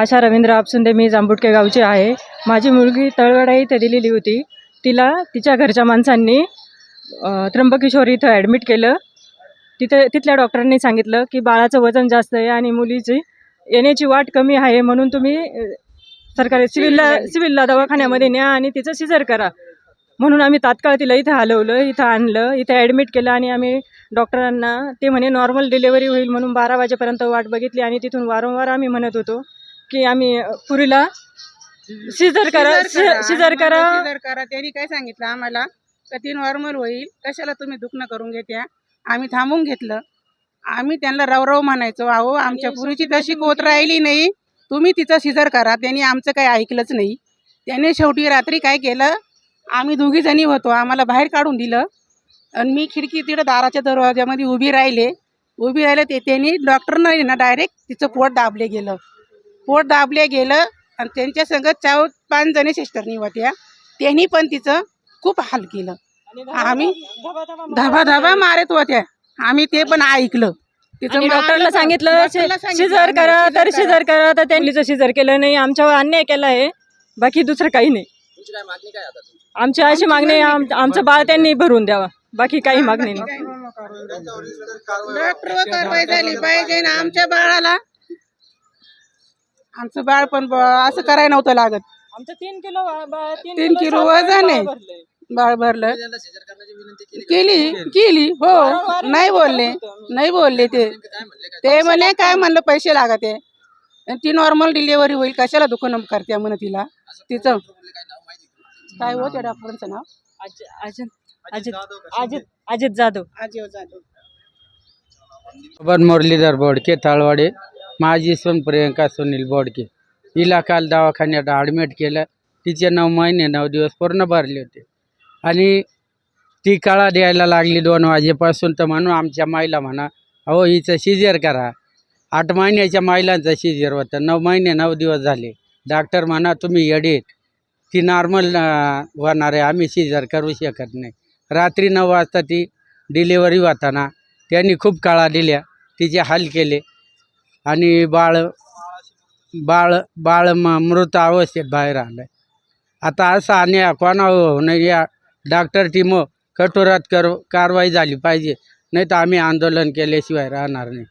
आशा रवींद्र आपसुंदे मी जांबुटके गावची आहे. माझी मुलगी तळवडा इथे दिलेली होती. तिला तिच्या घरच्या माणसांनी त्र्यंबकेश्वर इथं ॲडमिट केलं. तिथे तिथल्या डॉक्टरांनी सांगितलं की बाळाचं वजन जास्त आहे आणि मुलीची येण्याची वाट कमी आहे म्हणून तुम्ही सरकारी सिव्हिलला सिव्हिलला दवाखान्यामध्ये न्या आणि तिचं सिजर करा. म्हणून आम्ही तात्काळ तिला इथं हलवलं इथं आणलं इथं ॲडमिट केलं आणि आम्ही डॉक्टरांना ते म्हणे नॉर्मल डिलेवरी होईल म्हणून बारा वाजेपर्यंत वाट बघितली आणि तिथून वारंवार आम्ही म्हणत होतो. की आम्ही पुरीला सिजर करा सिजर करा. सिजर करा. त्यांनी काय सांगितलं आम्हाला? का ती नॉर्मल होईल. कशाला तुम्ही दुखणं करून घेत्या? आम्ही थांबून घेतलं. आम्ही त्यांना रवरव म्हणायचो अहो आमच्या पुरीची तशी कोत राहिली नाही. तुम्ही तिचं सिजर करा. त्यांनी आमचं काही ऐकलंच नाही. त्याने शेवटी रात्री काय केलं? आम्ही दोघी जणी होतो. आम्हाला बाहेर काढून दिलं. आणि मी खिडकी तिकडं दाराच्या दरवाज्यामध्ये उभी राहिले. उभी राहिले ते त्यांनी डॉक्टरनं ना डायरेक्ट तिचं पोट दाबले गेलं. पोट दाबले गेलं आणि त्यांच्या संगत चार पाच जणी सिस्टरनी होत्या त्यांनी पण तिचं खूप हाल केलं. आम्ही धाबा धाबा मारत होत्या. आम्ही ते पण ऐकलं. मारलं डॉक्टरला. सांगितलं आम्ही, करा तर सिजर करा तर त्यांनी सिजर केलं नाही आमच्यावर अन्याय केला आहे. बाकी दुसरं काही नाही. आमची अशी मागणी आमचं बाळ त्यांनी भरून द्यावा. बाकी काही मागणी नाही. डॉक्टर कारवाई झाली पाहिजे ना आमच्या बाळाला. आमचं बाळ पण ब- असं करायला नव्हतं लागत. आमचं तीन किलो बा- तीन किलो वजन बाळ आहे. भरलंय. बाळ भरलं. केली केली हो नाही बोलले. नाही बोलले ते. ते म्हणे काय म्हणलं पैसे लागत आहे. आणि ती नॉर्मल डिलिव्हरी होईल. कशाला दुकान करते म्हणे तिला? तिचं. काय हो त्या डॉक्टरांचं नाव? अज- अजित अजित अजित अजित जाधव. आजीव जाधव. मुरलीधर बोडके ताळवाडे माझी सून प्रियंका सुनील बोडके. हिला काल दवाखान्यात ॲडमिट केलं. तिचे नऊ महिने नऊ दिवस पूर्ण भरले होते. आणि ती काळा द्यायला लागली दोन वाजेपासून तर म्हणून आमच्या माईला म्हणा अहो हिचं शिजर करा. आठ महिन्याच्या महिलांचं शिजर होतं. नऊ महिने नऊ दिवस झाले. डॉक्टर म्हणा तुम्ही येडीत. ती नॉर्मल होणार आहे. आम्ही शिजर करू शकत नाही. रात्री नऊ वाजता ती डिलिव्हरी होताना त्यांनी खूप काळा दिल्या. तिचे हाल केले. आणि बाळ बाळ बाळ म मृत अवस्थेत बाहेर आलं आता असं आणि कोणा होणं या डॉक्टर टीम कठोरात कर कारवाई झाली पाहिजे. नाही तर आम्ही आंदोलन केल्याशिवाय राहणार नाही.